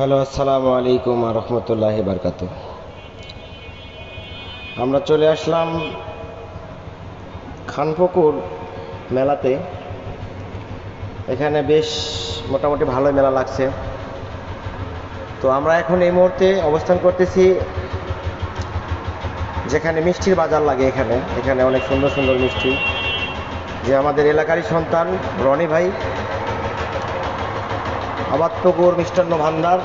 Hello, আসসালামু আলাইকুম রহমতুল্লাহ বারকাত আমরা চলে আসলাম খানপুকুর মেলাতে। এখানে বেশ মোটামুটি ভালো মেলা লাগছে। তো আমরা এখন এই মুহূর্তে অবস্থান করতেছি যেখানে মিষ্টির বাজার লাগে এখানে। এখানে অনেক সুন্দর সুন্দর মিষ্টি। যে আমাদের এলাকারই সন্তান রনি ভাই আবাদপুকুর মিষ্টান্ন ভান্ডার,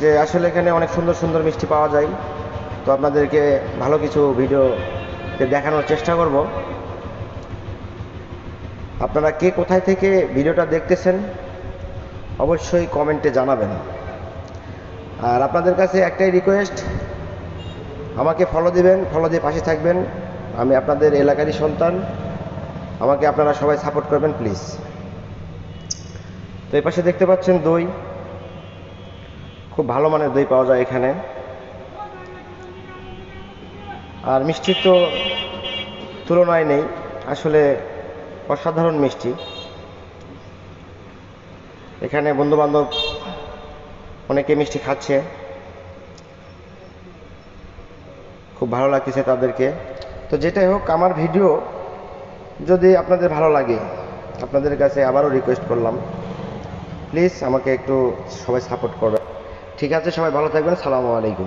যে আসলে এখানে অনেক সুন্দর সুন্দর মিষ্টি পাওয়া যায়। তো আপনাদেরকে ভালো কিছু ভিডিও দেখানোর চেষ্টা করব। আপনারা কে কোথায় থেকে ভিডিওটা দেখতেছেন, অবশ্যই কমেন্টে জানাবেন। আর আপনাদের কাছে একটাই রিকোয়েস্ট আমাকে ফলো দিবেন ফলো দিয়ে পাশে থাকবেন। আমি আপনাদের এলাকারই সন্তান, আমাকে আপনারা সবাই সাপোর্ট করবেন প্লিজ তো এই পাশে দেখতে পাচ্ছেন দই। খুব ভালো মানের দই পাওয়া যায় এখানে। আর মিষ্টির তো তুলনায় নেই, আসলে অসাধারণ মিষ্টি। এখানে বন্ধু বান্ধব অনেকে মিষ্টি খাচ্ছে। খুব ভালো লাগতেছে তাদেরকে। তো যেটাই হোক, আমার ভিডিও যদি আপনাদের ভালো লাগে, আপনাদের কাছে আবারও রিকোয়েস্ট করলাম। প্লিজ আমাকে একটু সবাই সাপোর্ট করবে ঠিক আছে সবাই ভালো থাকবেন সালামু আলাইকুম।